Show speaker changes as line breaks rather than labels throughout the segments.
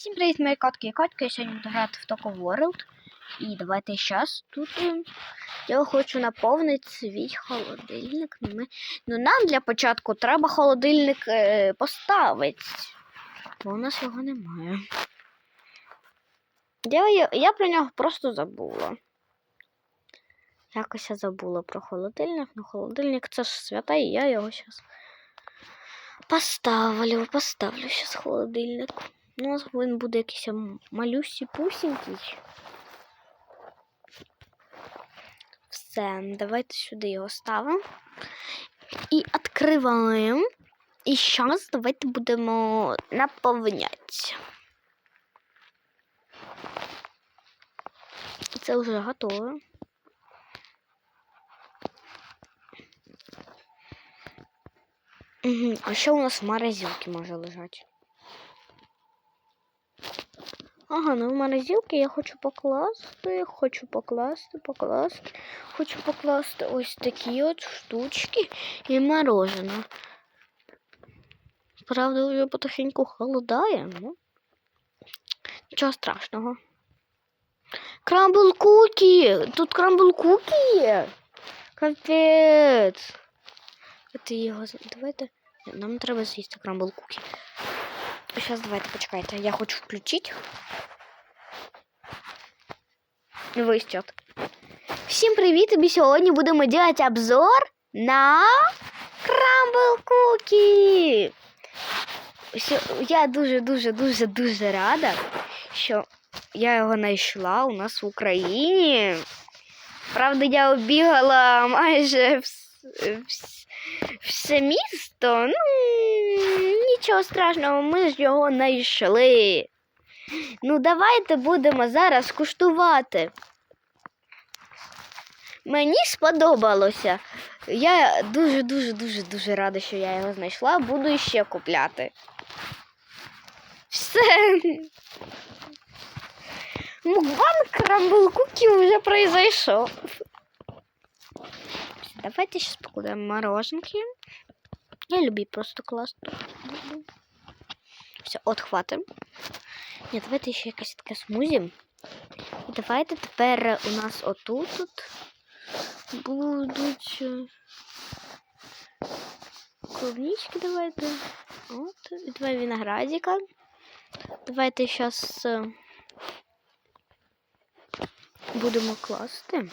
Всім привіт, мої котки і котки. Я сьогодні буду грати в Toco World. І давайте зараз тут е, я хочу наповнити свій холодильник. Ми... ну нам для початку треба холодильник е, поставити. Бо у нас його немає. Я, я про нього просто забула. Якось я забула про холодильник. Ну, холодильник це ж свята, і я його зараз поставлю. Поставлю зараз холодильник. Нас він буде якийсь малюсі пусінький. Все, давайте сюди його ставимо. І відкриваємо. І зараз давайте будемо наповняти. Це вже готове. Угу. А що у нас в морозилці може лежати? Ага, ну в морозилки я хочу покласти, хочу покласти, покласти, хочу покласти ось такі от штучки і мороженое. Правда, вже потихеньку холодає, ну нічого страшного. Крамбл кукі! Тут крамбл кукі є. Капець. Давайте. Нам треба з'їсти крамбл кукі. Сейчас давайте почекайте. Я хочу включить. Вистят. Всім привіт! Тобі сьогодні будемо робити обзор на Cookie. Сьо- Я дуже-дуже-дуже дуже рада, що я його знайшла у нас в Україні. Правда, я обігала майже вс- вс- все місто. Ну, нічого страшного, ми ж його знайшли. Ну, давайте будемо зараз куштувати. Мені сподобалося. Я дуже-дуже дуже рада, що я його знайшла. Буду ще купляти. Все. Мукбан крамбл куки вже произошел. Давайте сейчас покладаємо мороженки. Я люблю просто класно. Все, от хватим. Ні, давайте ще якесь таке смузі. І давайте тепер у нас отут от будуть е, клубнички давайте. От, і два виноградика. Давайте зараз будемо класти.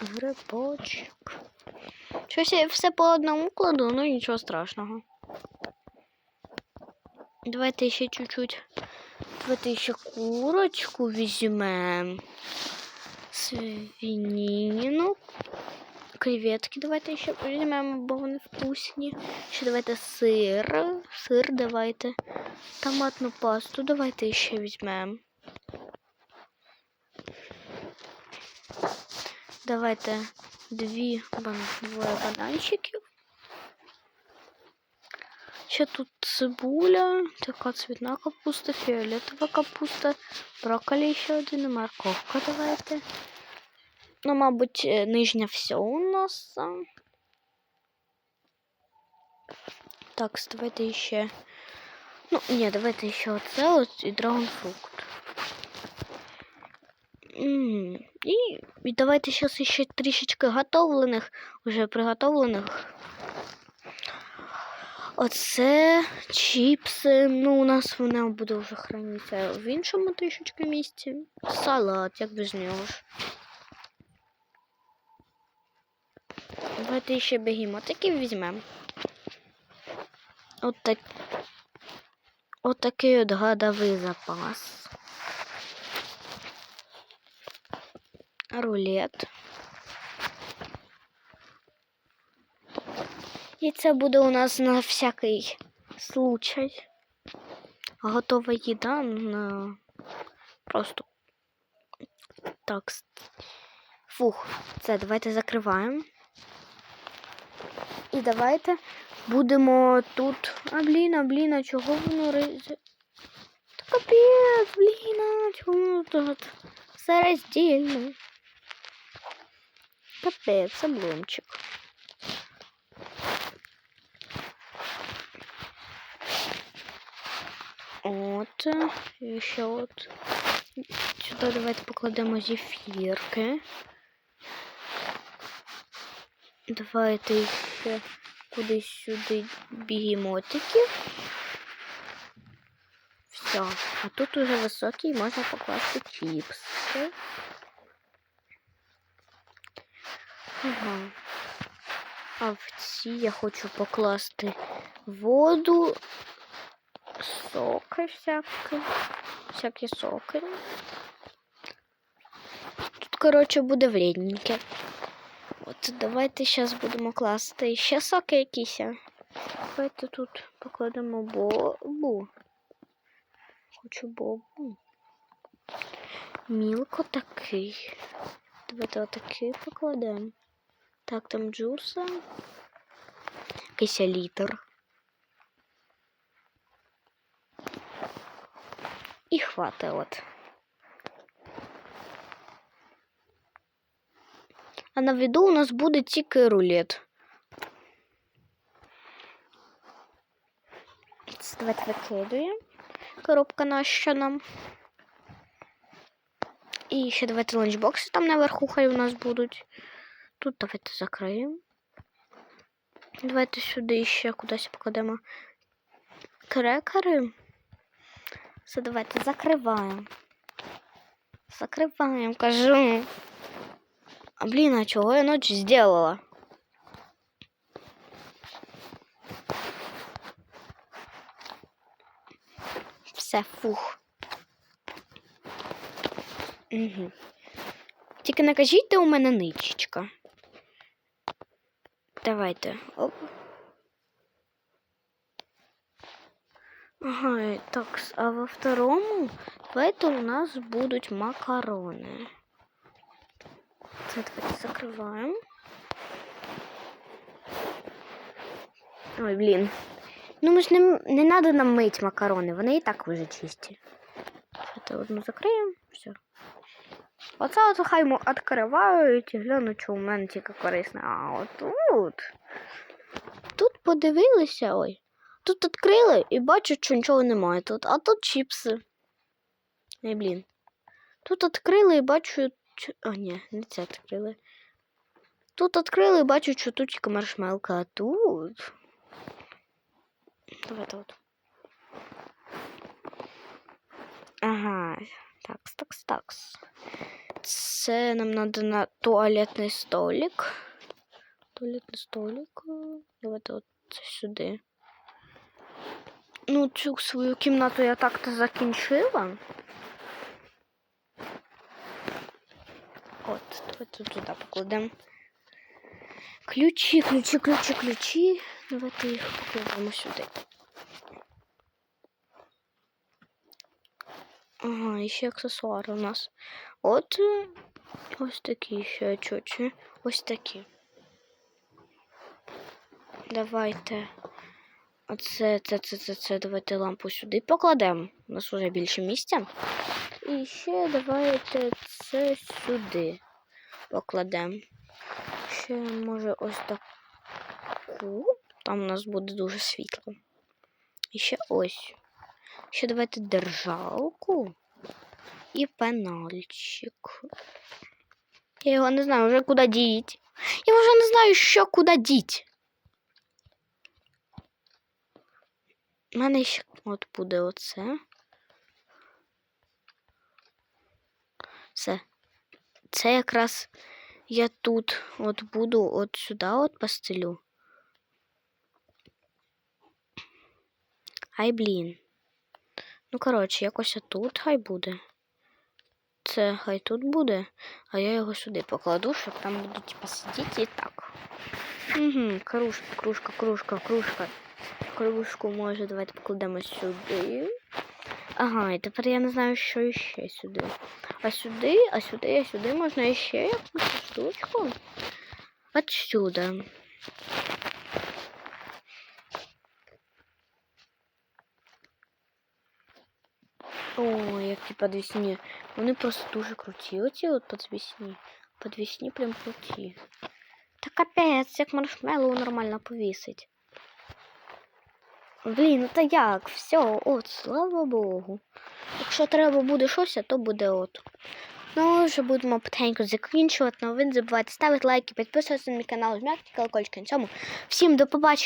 Грибочок. Щось я все по одному кладу, ну нічого страшного. Давайте ще чуть-чуть. Давайте ще курочку візьмем. Свинину. Креветки давайте ще візьмемо, бо вони вкусні. Ще давайте сир. Сир давайте. Томатну пасту давайте ще візьмемо. Давайте дві двоє бананчиків. Ще тут цибуля, така цвітна капуста, фіолетова капуста, брокколі ще один і морковка давайте. Ну, мабуть, е, нижня все у нас. Так, давайте ще. Ну, ні, давайте ще оце от і драгонфрукт. І, і давайте зараз ще трішечки готовлених, вже приготовлених. Оце чіпси. Ну, у нас вона буде вже хранитися в іншому трішечки місці. Салат, як без нього ж. Давайте ще бегемотики візьмемо. От так. От такий от гадовий запас. Рулет. І це буде у нас на всякий случай. Готова їда на просто так. Фух, це давайте закриваємо. І давайте будемо тут. А блін, а блін, а чого воно ризе? Та капець, блін, а чого воно тут? Все роздільно. Капець, обломчик. От. І ще от. Сюди давайте покладемо зефірки. Давайте ще кудись сюди бігемотики. Все. А тут уже високий можна покласти чіпси. Ага. А в ці я хочу покласти воду, соки всякі, всякі соки. Тут, коротше, буде вредненьке. От давайте зараз будемо класти ще соки якісь. Давайте тут покладемо бобу. Хочу бобу. Мілко такий. Давайте отакий покладемо. Так, там джуса. Якийсь літр. І хватить от. А на виду у нас буде тільки рулет. Це Давайте викидуємо. Коробка наша нам. І ще давайте ланчбокси там наверху хай у нас будуть. Тут давайте закриємо. Давайте сюди ще кудись покладемо крекери. Все, давайте закриваємо. Закриваємо, кажу. А блін, а чого я ночь сделала? Все, фух. Угу. Тільки не кажіть, де у мене ничечка. Давайте. Оп. Ага, і так, с- а во второму давайте у нас будуть макарони. Це давайте закриваємо. Ой, блін. Ну, ми ж не, м- не треба нам мить макарони, вони і так вже чисті. Це одну закриємо, все. Оце от хай му відкривають і глянуть, що у мене тільки корисне. А от тут. Тут подивилися, ой. Тут відкрили і бачать, що нічого немає тут. А тут чіпси. Ай, блін. Тут відкрили і бачу. А, ні, не це відкрили. Тут відкрили і бачу, що тут тільки маршмелка, а тут. Давайте от. Ага. Такс, такс, такс. Це нам надо на туалетний столик. Туалетний столик. Давайте от сюди. Ну, цю свою кімнату я так-то закінчила. От, давайте туди покладемо. Ключі, ключі, ключі, ключі. Давайте їх покладемо сюди. Ага, і ще аксесуари у нас. От е, ось такі ще очочі. Ось такі. Давайте. Оце, це, це, це, це, давайте лампу сюди покладемо. У нас вже більше місця. І ще давайте це сюди покладемо. Ще може ось таку. Там у нас буде дуже світло. І ще ось. Ще давайте держалку і пенальчик. Я його не знаю вже куди діть. Я вже не знаю, що куди діть. У мене ще от буде оце. Все. Це якраз я тут от буду от сюди от постелю. Ай, блін. Ну, коротше, якось тут хай буде. Це хай тут буде, а я його сюди покладу, щоб там будуть типа сидіти і так. Угу, кружка, кружка, кружка, кружка. Кружку може давайте покладемо сюди. Ага, і тепер я не знаю, що ще сюди. А сюди, а сюди, а сюди можна ще якусь штучку. Отсюда. О, які подвісні. Вони просто дуже круті. Оці от подвісні. Подвісні прям круті. Та капець, як маршмеллоу нормально повісить. Блін, та як? Все, от, слава Богу. Якщо треба буде щось, то буде от. Ну, вже будемо потихеньку закінчувати. Ну, ви не забувайте ставити лайки, підписуватися на мій канал, жмякати колокольчики. На цьому. Всім до побачення.